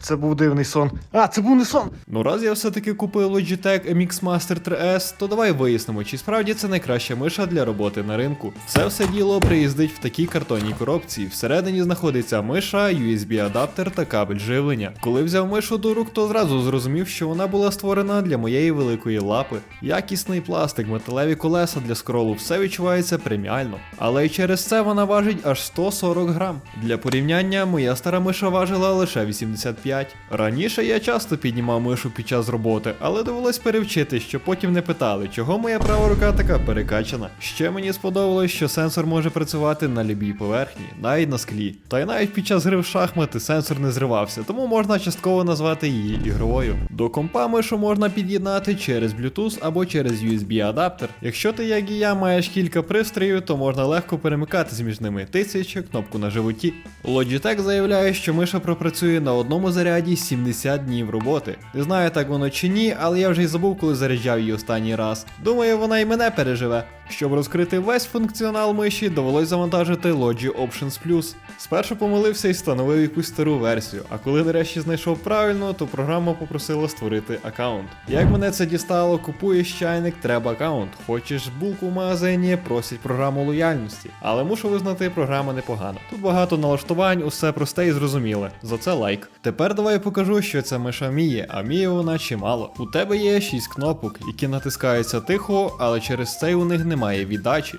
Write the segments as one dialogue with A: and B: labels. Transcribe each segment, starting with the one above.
A: це був дивний сон. А, це був не сон. Ну раз я все-таки купив Logitech MX Master 3S, то давай вияснимо, чи справді це найкраща миша для роботи на ринку. Це все діло приїздить в такій картонній коробці. Всередині знаходиться миша, USB-адаптер та кабель живлення. Коли взяв мишу до рук, то зразу зрозумів, що вона була створена для моєї великої лапи. Якісний пластик, металеві колеса для скролу, все відчувається преміально. Але й через це вона важить аж 140 грам. Для порівняння, моя стара миша важила лише 85. Раніше я часто піднімав мишу під час роботи, але довелось перевчити, щоб потім не питали, чого моя права рука така перекачана. Ще мені сподобалось, що сенсор може працювати на любій поверхні, навіть на склі. Та й навіть під час гри в шахмати сенсор не зривався, тому можна частково назвати її ігровою. До компа мишу можна під'єднати через Bluetooth або через USB-адаптер. Якщо ти, як і я, маєш кілька пристроїв, то можна легко перемикатись між ними, тисячі кнопку на животі. Logitech заявляє, що миша пропрацює на одному заряді 70 днів роботи. Не знаю, так воно чи ні, але я вже й забув, коли заряджав її останній раз. Думаю, вона і мене переживе. Щоб розкрити весь функціонал миші, довелось завантажити Logi Options Plus. Спершу помилився і встановив якусь стару версію, а коли нарешті знайшов правильно, то програма попросила створити аккаунт. Як мене це дістало, купуєш чайник, треба аккаунт. Хочеш булку в магазині, просять програму лояльності. Але мушу визнати, програма непогана. Тут багато налаштувань, усе просте і зрозуміле. За це лайк. Тепер давай покажу, що ця миша вміє, а вміє вона чимало. У тебе є 6 кнопок, які натискаються тихо, але через це у них немає віддачі.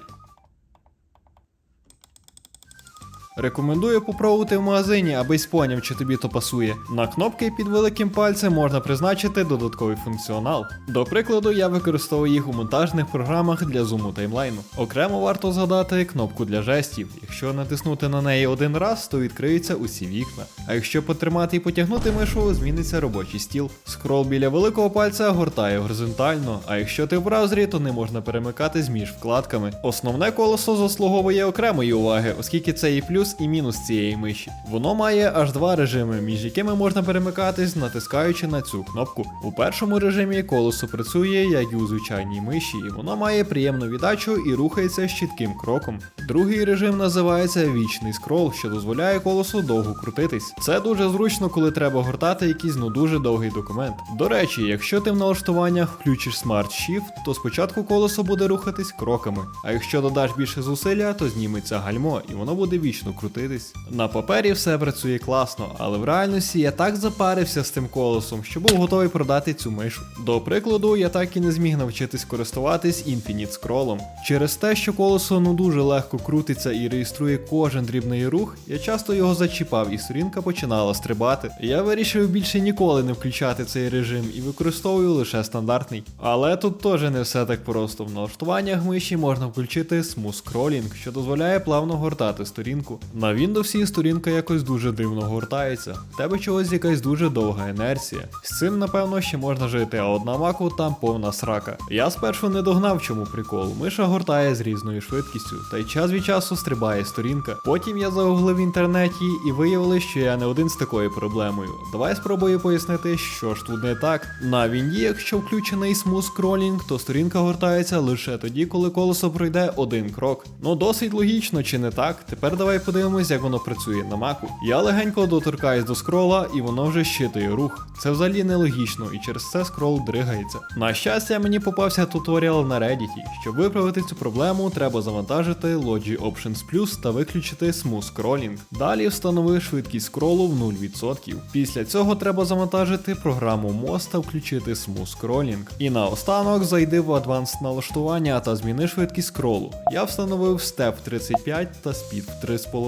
A: Рекомендую попробувати в магазині, аби поняв, чи тобі то пасує. На кнопки під великим пальцем можна призначити додатковий функціонал. До прикладу, я використовую їх у монтажних програмах для зуму таймлайну. Окремо варто згадати кнопку для жестів. Якщо натиснути на неї один раз, то відкриються усі вікна. А якщо потримати і потягнути мишу, зміниться робочий стіл. Скрол біля великого пальця гортає горизонтально, а якщо ти в браузері, то не можна перемикатись між вкладками. Основне колесо заслуговує окремої уваги, оскільки це і плюс і мінус цієї миші. Воно має аж два режими, між якими можна перемикатись, натискаючи на цю кнопку. У першому режимі колесо працює як і у звичайній миші, і воно має приємну віддачу і рухається з чітким кроком. Другий режим називається вічний скрол, що дозволяє колесу довго крутитись. Це дуже зручно, коли треба гортати якийсь ну дуже довгий документ. До речі, якщо ти в налаштуваннях включиш Smart Shift, то спочатку колесо буде рухатись кроками. А якщо додаш більше зусилля, то зніметься гальмо, і воно буде вічно крутитись. На папері все працює класно, але в реальності я так запарився з тим колесом, що був готовий продати цю мишу. До прикладу, я так і не зміг навчитись користуватись Infinite Scroll. Через те, що колесо ну дуже легко крутиться і реєструє кожен дрібний рух, я часто його зачіпав і сторінка починала стрибати. Я вирішив більше ніколи не включати цей режим і використовую лише стандартний. Але тут теж не все так просто. В налаштуваннях миші можна включити Smooth Scrolling, що дозволяє плавно гортати сторінку. На Windows сторінка якось дуже дивно гортається. В тебе чогось якась дуже довга інерція. З цим, напевно, ще можна жити, а от на Маку там повна срака. Я спершу не догнав чому прикол. Миша гортає з різною швидкістю, та й час від часу стрибає сторінка. Потім я загуглив в інтернеті і виявилось, що я не один з такою проблемою. Давай спробую пояснити, що ж тут не так. На Вінді, якщо включений Smooth Scrolling, то сторінка гортається лише тоді, коли колесо пройде один крок. Ну досить логічно, чи не так? Тепер давай подивимось, як воно працює на маку. Я легенько доторкаюсь до скрола, і воно вже щитує рух. Це взагалі нелогічно, і через це скрол дригається. На щастя, мені попався туторіал на Reddit. Щоб виправити цю проблему, треба завантажити Logi Options Plus та виключити Smooth Scrolling. Далі встанови швидкість скролу в 0%. Після цього треба завантажити програму MOS та включити Smooth Scrolling. І наостанок зайди в Advanced налаштування та зміни швидкість скролу. Я встановив Step 35 та Speed в 3,5.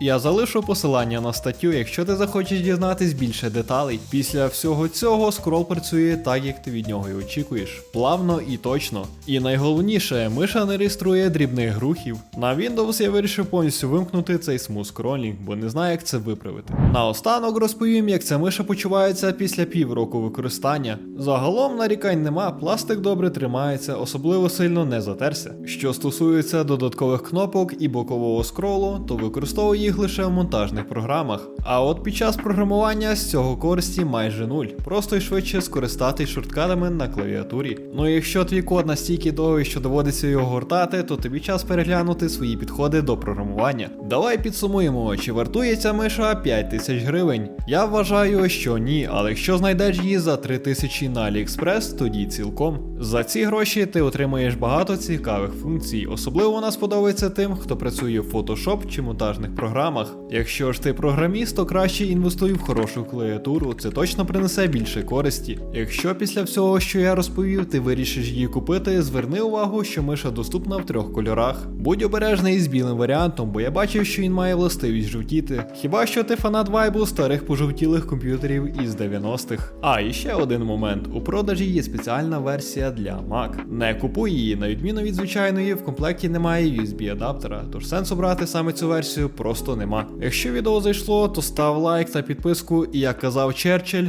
A: Я залишу посилання на статтю, якщо ти захочеш дізнатись більше деталей. Після всього цього скрол працює так, як ти від нього і очікуєш. Плавно і точно. І найголовніше, миша не реєструє дрібних рухів. На Windows я вирішив повністю вимкнути цей смуз скролінг, бо не знаю, як це виправити. Наостанок розповім, як ця миша почувається після півроку використання. Загалом нарікань нема, пластик добре тримається, особливо сильно не затерся. Що стосується додаткових кнопок і бокового скролу, то використовую їх лише в монтажних програмах. А от під час програмування з цього користі майже нуль. Просто й швидше скористатись шорткатами на клавіатурі. Ну і якщо твій код настільки довгий, що доводиться його гортати, то тобі час переглянути свої підходи до програмування. Давай підсумуємо, чи вартує ця миша 5000 гривень. Я вважаю, що ні, але якщо знайдеш її за 3000 на AliExpress, тоді цілком. За ці гроші ти отримаєш багато цікавих функцій. Особливо вона сподобається тим, хто працює в Photoshop чи монтажних програмах. Якщо ж ти програміст, то краще інвестуй в хорошу клавіатуру, це точно принесе більше користі. Якщо після всього, що я розповів, ти вирішиш її купити, зверни увагу, що миша доступна в трьох кольорах. Будь обережний з білим варіантом, бо я бачив, що він має властивість жовтіти. Хіба що ти фанат вайбу старих пожовтілих комп'ютерів із 90-х. А і ще один момент: у продажі є спеціальна версія для Mac. Не купуй її, на відміну від звичайної, в комплекті немає USB адаптера, тож сенсу брати саме цю версію просто нема. Якщо відео зайшло, то став лайк та підписку, і як казав Черчилль,